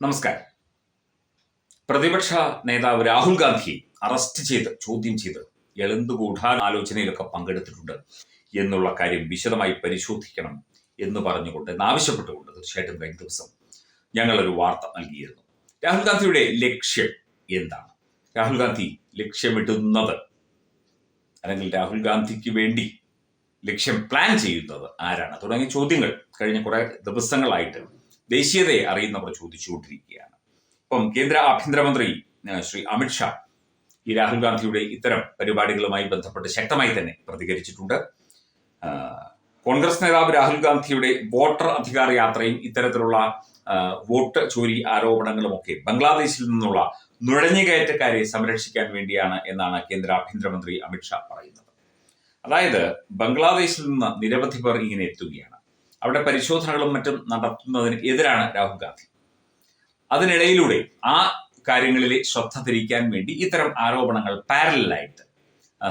നമസ്കാരം. പ്രതിപക്ഷ നേതാവ് രാഹുൽ ഗാന്ധി അറസ്റ്റ് ചെയ്ത് ചോദ്യം ചെയ്ത് എളുന്ത് ഗൂഢാലോചനയിലൊക്കെ പങ്കെടുത്തിട്ടുണ്ട് എന്നുള്ള കാര്യം വിശദമായി പരിശോധിക്കണം എന്ന് പറഞ്ഞുകൊണ്ട് ആവശ്യപ്പെട്ടുകൊണ്ട് തീർച്ചയായിട്ടും കഴിഞ്ഞ ദിവസം ഞങ്ങളൊരു വാർത്ത നൽകിയിരുന്നു. രാഹുൽ ഗാന്ധിയുടെ ലക്ഷ്യം എന്താണ്? രാഹുൽ ഗാന്ധി ലക്ഷ്യമിടുന്നത് അല്ലെങ്കിൽ രാഹുൽ ഗാന്ധിക്ക് വേണ്ടി ലക്ഷ്യം പ്ലാൻ ചെയ്യുന്നത് ആരാണ്? തുടങ്ങിയ ചോദ്യങ്ങൾ കഴിഞ്ഞ കുറെ ദിവസങ്ങളായിട്ട് ദേശീയതയെ അറിയുന്നവർ ചോദിച്ചുകൊണ്ടിരിക്കുകയാണ്. ഇപ്പം കേന്ദ്ര ആഭ്യന്തരമന്ത്രി ശ്രീ അമിത്ഷാ ഈ രാഹുൽ ഗാന്ധിയുടെ ഇത്തരം പരിപാടികളുമായി ബന്ധപ്പെട്ട് ശക്തമായി തന്നെ പ്രതികരിച്ചിട്ടുണ്ട്. കോൺഗ്രസ് നേതാവ് രാഹുൽ ഗാന്ധിയുടെ വോട്ടർ അധികാര യാത്രയും ഇത്തരത്തിലുള്ള വോട്ട് ചോരി ആരോപണങ്ങളും ഒക്കെ ബംഗ്ലാദേശിൽ നിന്നുള്ള നുഴഞ്ഞുകയറ്റക്കാരെ സംരക്ഷിക്കാൻ വേണ്ടിയാണ് എന്നാണ് കേന്ദ്ര ആഭ്യന്തരമന്ത്രി അമിത്ഷാ പറയുന്നത്. അതായത് ബംഗ്ലാദേശിൽ നിന്ന് നിരവധി പേർ ഇങ്ങനെ എത്തുകയാണ്. അവിടെ പരിശോധനകളും മറ്റും നടത്തുന്നതിന് എതിരാണ് രാഹുൽ ഗാന്ധി. അതിനിടയിലൂടെ ആ കാര്യങ്ങളിലെ ശ്രദ്ധ തിരിക്കാൻ വേണ്ടി ഇത്തരം ആരോപണങ്ങൾ പാരലായിട്ട്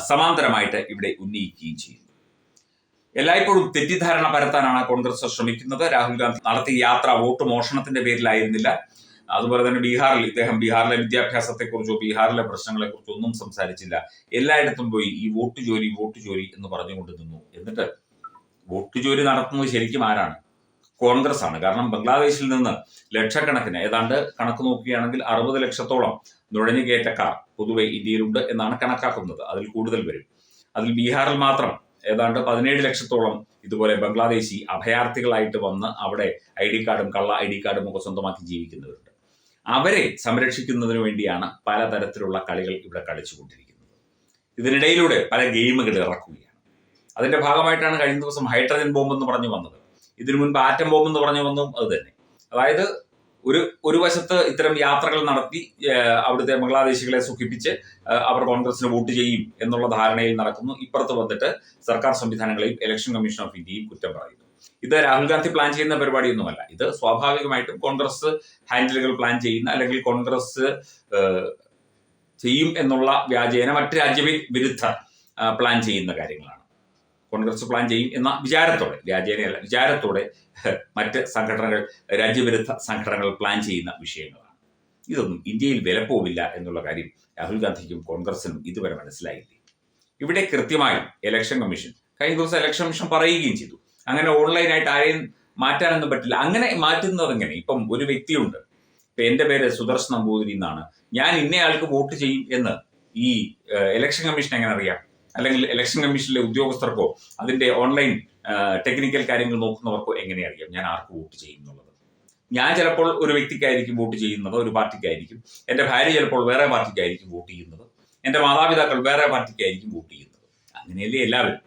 സമാന്തരമായിട്ട് ഇവിടെ ഉന്നയിക്കുകയും ചെയ്യുന്നു. എല്ലായ്പ്പോഴും തെറ്റിദ്ധാരണ പരത്താനാണ് കോൺഗ്രസ് ശ്രമിക്കുന്നത്. രാഹുൽ ഗാന്ധി നടത്തിയ യാത്ര വോട്ട് മോഷണത്തിന്റെ പേരിലായിരുന്നില്ല. അതുപോലെ തന്നെ ബീഹാറിൽ ഇദ്ദേഹം ബീഹാറിലെ വിദ്യാഭ്യാസത്തെക്കുറിച്ചോ ബീഹാറിലെ പ്രശ്നങ്ങളെക്കുറിച്ചോ ഒന്നും സംസാരിച്ചില്ല. എല്ലായിടത്തും പോയി ഈ വോട്ട് ജോലി വോട്ട് ജോലി എന്ന് പറഞ്ഞുകൊണ്ട് നിന്നു. എന്നിട്ട് വോട്ട് ജോലി നടത്തുന്നത് ശരിക്കും ആരാണ്? കോൺഗ്രസ് ആണ് കാരണം ബംഗ്ലാദേശിൽ നിന്ന് ലക്ഷക്കണക്കിന് ഏതാണ്ട് കണക്ക് നോക്കുകയാണെങ്കിൽ അറുപത് ലക്ഷത്തോളം നുഴഞ്ഞുകയറ്റക്കാർ പൊതുവെ ഇന്ത്യയിലുണ്ട് എന്നാണ് കണക്കാക്കുന്നത്. അതിൽ കൂടുതൽ വരും. അതിൽ ബീഹാറിൽ മാത്രം ഏതാണ്ട് പതിനേഴ് ലക്ഷത്തോളം ഇതുപോലെ ബംഗ്ലാദേശി അഭയാർത്ഥികളായിട്ട് വന്ന് അവിടെ ഐ ഡി കാർഡും കള്ള ഐ ഡി കാർഡും ഒക്കെ സ്വന്തമാക്കി ജീവിക്കുന്നവരുണ്ട്. അവരെ സംരക്ഷിക്കുന്നതിന് വേണ്ടിയാണ് പലതരത്തിലുള്ള കളികൾ ഇവിടെ കളിച്ചുകൊണ്ടിരിക്കുന്നത്. ഇതിനിടയിലൂടെ പല ഗെയിമുകൾ ഇറക്കുകയാണ്. അതിന്റെ ഭാഗമായിട്ടാണ് കഴിഞ്ഞ ദിവസം ഹൈഡ്രജൻ ബോംബ് എന്ന് പറഞ്ഞു വന്നത്. ഇതിനു മുൻപ് ആറ്റം ബോംബ് എന്ന് പറഞ്ഞു വന്നതും അത് തന്നെ. അതായത് ഒരു ഒരു വശത്ത് ഇത്തരം യാത്രകൾ നടത്തി അവിടുത്തെ ബംഗ്ലാദേശികളെ സുഖിപ്പിച്ച് അവർ കോൺഗ്രസിന് വോട്ട് ചെയ്യും എന്നുള്ള ധാരണയിൽ നടക്കുന്നു. ഇപ്പുറത്ത് വന്നിട്ട് സർക്കാർ സംവിധാനങ്ങളെയും ഇലക്ഷൻ കമ്മീഷൻ ഓഫ് ഇന്ത്യയും കുറ്റം പറയുന്നു. ഇത് രാഹുൽ ഗാന്ധി പ്ലാൻ ചെയ്യുന്ന പരിപാടിയൊന്നുമല്ല. ഇത് സ്വാഭാവികമായിട്ടും കോൺഗ്രസ് ഹാൻഡിലുകൾ പ്ലാൻ ചെയ്യുന്ന അല്ലെങ്കിൽ കോൺഗ്രസ് ചെയ്യും എന്നുള്ള വ്യാജേന മറ്റ് രാജ്യവിരുദ്ധ പ്ലാൻ ചെയ്യുന്ന കാര്യങ്ങളാണ്. കോൺഗ്രസ് പ്ലാൻ ചെയ്യും എന്ന വിചാരത്തോടെ വ്യാജേനയല്ല വിചാരത്തോടെ മറ്റ് സംഘടനകൾ രാജ്യവിരുദ്ധ സംഘടനകൾ പ്ലാൻ ചെയ്യുന്ന വിഷയങ്ങളാണ്. ഇതൊന്നും ഇന്ത്യയിൽ വിലപ്പോവില്ല എന്നുള്ള കാര്യം രാഹുൽ ഗാന്ധിക്കും കോൺഗ്രസിനും ഇതുവരെ മനസ്സിലായില്ലേ? ഇവിടെ കൃത്യമായി ഇലക്ഷൻ കമ്മീഷൻ കഴിഞ്ഞ ദിവസം ഇലക്ഷൻ കമ്മീഷൻ പറയുകയും ചെയ്തു. അങ്ങനെ ഓൺലൈനായിട്ട് ആരെയും മാറ്റാനൊന്നും പറ്റില്ല. അങ്ങനെ മാറ്റുന്നത് എങ്ങനെ? ഇപ്പം ഒരു വ്യക്തിയുണ്ട്. ഇപ്പൊ എന്റെ പേര് സുദർശൻ നമ്പൂതിരി എന്നാണ്. ഞാൻ ഇന്നയാൾക്ക് വോട്ട് ചെയ്യും എന്ന് ഈ ഇലക്ഷൻ കമ്മീഷൻ എങ്ങനെ അറിയാം? അല്ലെങ്കിൽ ഇലക്ഷൻ കമ്മീഷനിലെ ഉദ്യോഗസ്ഥർക്കോ അതിന്റെ ഓൺലൈൻ ടെക്നിക്കൽ കാര്യങ്ങൾ നോക്കുന്നവർക്കോ എങ്ങനെ അറിയാം? ഞാൻ ആർക്ക് വോട്ട് ചെയ്യുന്നുള്ളത് ഞാൻ ചിലപ്പോൾ ഒരു വ്യക്തിക്കായിരിക്കും വോട്ട് ചെയ്യുന്നത് ഒരു പാർട്ടിക്കായിരിക്കും. എന്റെ ഭാര്യ ചിലപ്പോൾ വേറെ പാർട്ടിക്കായിരിക്കും വോട്ട് ചെയ്യുന്നത്. എന്റെ മാതാപിതാക്കൾ വേറെ പാർട്ടിക്കായിരിക്കും വോട്ട് ചെയ്യുന്നത്. അങ്ങനെയല്ലേ എല്ലാവരും?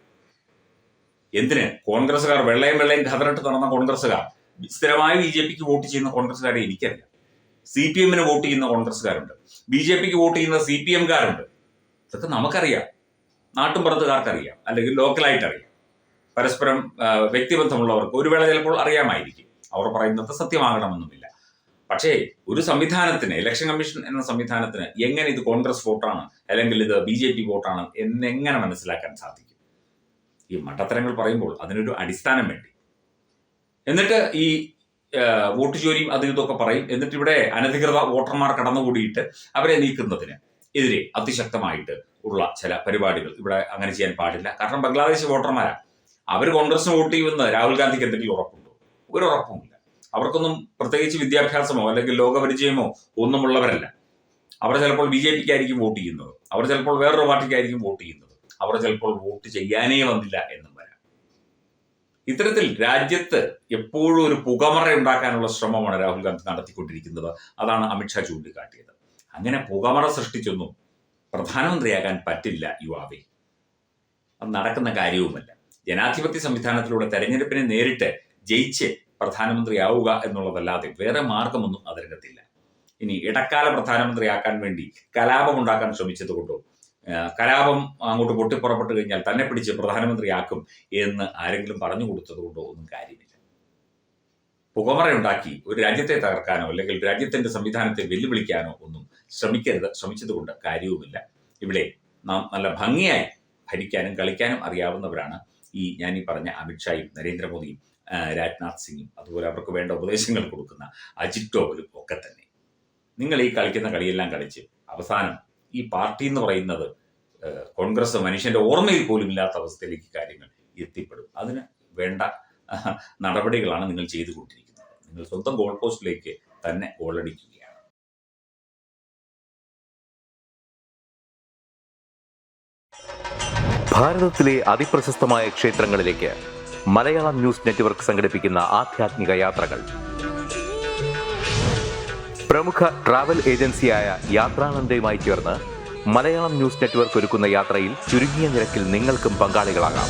എന്തിന്? കോൺഗ്രസ്സുകാർ വെള്ളയും വെള്ളയും ഖതറിട്ട് നടന്ന കോൺഗ്രസ്സുകാർ. സ്ഥിരമായി ബി ജെ പിക്ക് വോട്ട് ചെയ്യുന്ന കോൺഗ്രസ്സുകാരെ എനിക്കറിയാം. സി പി എമ്മിന് വോട്ട് ചെയ്യുന്ന കോൺഗ്രസ്സുകാരുണ്ട്. ബി ജെ പിക്ക് വോട്ട് ചെയ്യുന്ന സി പി എംകാരുണ്ട്. ഇതൊക്കെ നമുക്കറിയാം. നാട്ടുംപുറത്തുകാർക്കറിയാം അല്ലെങ്കിൽ ലോക്കലായിട്ട് അറിയാം പരസ്പരം വ്യക്തിബന്ധമുള്ളവർക്ക് ഒരു വേള ചിലപ്പോൾ അറിയാമായിരിക്കും. അവർ പറയുന്നത് സത്യമാകണമെന്നുമില്ല. പക്ഷേ ഒരു സംവിധാനത്തിന് ഇലക്ഷൻ കമ്മീഷൻ എന്ന സംവിധാനത്തിന് എങ്ങനെ ഇത് കോൺഗ്രസ് വോട്ടാണ് അല്ലെങ്കിൽ ഇത് ബി ജെ പി വോട്ടാണ് എന്നെങ്ങനെ മനസ്സിലാക്കാൻ സാധിക്കും? ഈ മട്ടത്തരങ്ങൾ പറയുമ്പോൾ അതിനൊരു അടിസ്ഥാനം വേണ്ടി. എന്നിട്ട് ഈ വോട്ട് ചോരിയും അതിൽ ഇതൊക്കെ പറയും. എന്നിട്ട് ഇവിടെ അനധികൃത വോട്ടർമാർ കടന്നുകൂടിയിട്ട് അവരെ നീക്കുന്നതിന്. എതിരെ അതിശക്തമായിട്ട് ഉള്ള ചില പരിപാടികൾ. ഇവിടെ അങ്ങനെ ചെയ്യാൻ പാടില്ല. കാരണം ബംഗ്ലാദേശ് വോട്ടർമാരാ. അവർ കോൺഗ്രസിന് വോട്ട് ചെയ്യുമെന്ന് രാഹുൽ ഗാന്ധിക്ക് എന്തെങ്കിലും ഉറപ്പുണ്ടോ? ഒരു ഉറപ്പുമില്ല. അവർക്കൊന്നും പ്രത്യേകിച്ച് വിദ്യാഭ്യാസമോ അല്ലെങ്കിൽ ലോകപരിചയമോ ഒന്നുമുള്ളവരല്ല. അവർ ചിലപ്പോൾ ബി ജെ പിക്കായിരിക്കും വോട്ട് ചെയ്യുന്നത്. അവർ ചിലപ്പോൾ വേറൊരു പാർട്ടിക്കായിരിക്കും വോട്ട് ചെയ്യുന്നത്. അവർ ചിലപ്പോൾ വോട്ട് ചെയ്യാനേ വന്നില്ല എന്നും വരാം. ഇത്തരത്തിൽ രാജ്യത്ത് എപ്പോഴും ഒരു പുകമറ ഉണ്ടാക്കാനുള്ള ശ്രമമാണ് രാഹുൽ ഗാന്ധി നടത്തിക്കൊണ്ടിരിക്കുന്നത്. അതാണ് അമിത്ഷാ ചൂണ്ടിക്കാട്ടിയത്. അങ്ങനെ പുകമറ സൃഷ്ടിച്ചൊന്നും പ്രധാനമന്ത്രിയാകാൻ പറ്റില്ല യുവാവെ. അത് നടക്കുന്ന കാര്യവുമല്ല. ജനാധിപത്യ സംവിധാനത്തിലൂടെ തെരഞ്ഞെടുപ്പിനെ നേരിട്ട് ജയിച്ച് പ്രധാനമന്ത്രിയാവുക എന്നുള്ളതല്ലാതെ വേറെ മാർഗമൊന്നും അതിനകത്തില്ല ഇനി ഇടക്കാല പ്രധാനമന്ത്രിയാക്കാൻ വേണ്ടി കലാപം ഉണ്ടാക്കാൻ ശ്രമിച്ചത് കൊണ്ടോ കലാപം അങ്ങോട്ട് പൊട്ടിപ്പുറപ്പെട്ട് കഴിഞ്ഞാൽ തന്നെ പിടിച്ച് പ്രധാനമന്ത്രിയാക്കും എന്ന് ആരെങ്കിലും പറഞ്ഞു കൊടുത്തത് കൊണ്ടോ ഒന്നും കാര്യമില്ല. പുകമറയുണ്ടാക്കി ഒരു രാജ്യത്തെ തകർക്കാനോ അല്ലെങ്കിൽ രാജ്യത്തിന്റെ സംവിധാനത്തെ വെല്ലുവിളിക്കാനോ ഒന്നും ശ്രമിക്കരുത് ശ്രമിച്ചതുകൊണ്ട് കാര്യവുമില്ല. ഇവിടെ നാം നല്ല ഭംഗിയായി ഭരിക്കാനും കളിക്കാനും അറിയാവുന്നവരാണ് ഈ ഞാൻ ഈ പറഞ്ഞ അമിത്ഷായും നരേന്ദ്രമോദിയും രാജ്നാഥ് സിംഗും. അതുപോലെ അവർക്ക് വേണ്ട ഉപദേശങ്ങൾ കൊടുക്കുന്ന അജിത് ഡോവലും ഒക്കെ തന്നെ. നിങ്ങൾ ഈ കളിക്കുന്ന കളിയെല്ലാം കളിച്ച് അവസാനം ഈ പാർട്ടി എന്ന് പറയുന്നത് കോൺഗ്രസ് മനുഷ്യന്റെ ഓർമ്മയിൽ പോലും ഇല്ലാത്ത അവസ്ഥയിലേക്ക് കാര്യങ്ങൾ എത്തിപ്പെടും. അതിന് വേണ്ട നടപടികളാണ് നിങ്ങൾ ചെയ്തുകൊണ്ടിരിക്കുന്നത്. നിങ്ങൾ സ്വന്തം ഗോൾ പോസ്റ്റിലേക്ക് തന്നെ ഗോളടിക്കുക ഭാരതത്തിലെ അതിപ്രശസ്തമായ ക്ഷേത്രങ്ങളിലേക്ക് മലയാളം ന്യൂസ് നെറ്റ്വർക്ക് സംഘടിപ്പിക്കുന്ന ആധ്യാത്മിക യാത്രകൾ. പ്രമുഖ ട്രാവൽ ഏജൻസിയായ യാത്രാനന്ദയുമായി ചേർന്ന് മലയാളം ന്യൂസ് നെറ്റ്വർക്ക് ഒരുക്കുന്ന യാത്രയിൽ ചുരുങ്ങിയ നിരക്കിൽ നിങ്ങൾക്കും പങ്കാളികളാകാം.